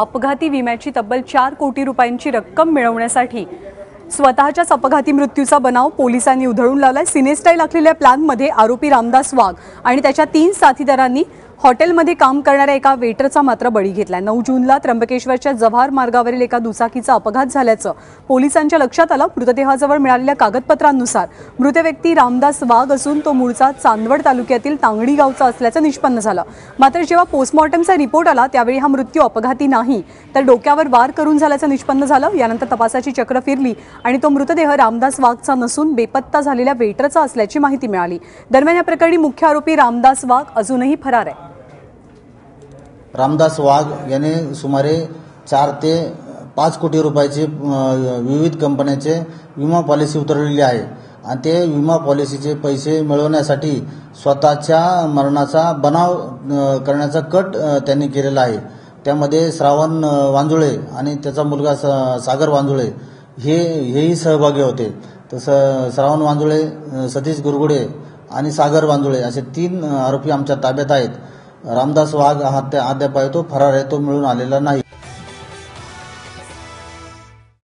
अपघाती विम्याची तब्बल चार कोटी रुपयांची रक्कम मिळवण्यासाठी स्वतःच्याच अपघाती मृत्यूचा बनाव पोलिसांनी उधळून लावलाय. सिनेस्टाईल आखलेल्या प्लॅनमध्ये आरोपी रामदास वाघ आणि त्याच्या तीन साथीदारांनी हॉटेलमध्ये काम करणाऱ्या एका वेटरचा मात्र बळी घेतलाय. नऊ जूनला त्र्यंबकेश्वरच्या जव्हार मार्गावरील एका दुचाकीचा अपघात झाल्याचं पोलिसांच्या लक्षात आलं. मृतदेहाजवळ मिळालेल्या कागदपत्रांनुसार मृत व्यक्ती रामदास वाघ असून तो मूळचा चांदवड तालुक्यातील तांगडी गावचा असल्याचं निष्पन्न झालं. मात्र जेव्हा पोस्टमॉर्टमचा रिपोर्ट आला त्यावेळी हा मृत्यू अपघाती नाही तर डोक्यावर वार करून झाल्याचं निष्पन्न झालं. यानंतर तपासाची चक्र फिरली आणि तो मृतदेह रामदास वाघचा नसून बेपत्ता झालेल्या वेटरचा असल्याची माहिती मिळाली. दरम्यान या प्रकरणी मुख्य आरोपी रामदास वाघ अजूनही फरार आहे. रामदास वाघ याने सुमारे चार ते पाच कोटी रुपयाचे विविध कंपन्याचे विमा पॉलिसी उतरवलेली आहे. आणि ते विमा पॉलिसीचे पैसे मिळवण्यासाठी स्वतःच्या मरणाचा बनाव करण्याचा कट त्यांनी केलेला आहे. त्यामध्ये श्रावण वांजुळे आणि त्याचा मुलगा सागर वांजुळे हे हेही सहभागी होते. तसं श्रावण वांजुळे सतीश गुरगुडे आणि सागर वांजुळे असे तीन आरोपी आमच्या ताब्यात आहेत. रामदास वाघ हा त्या अद्याप आहे तो फरार आहे तो मिळून आलेला नाही.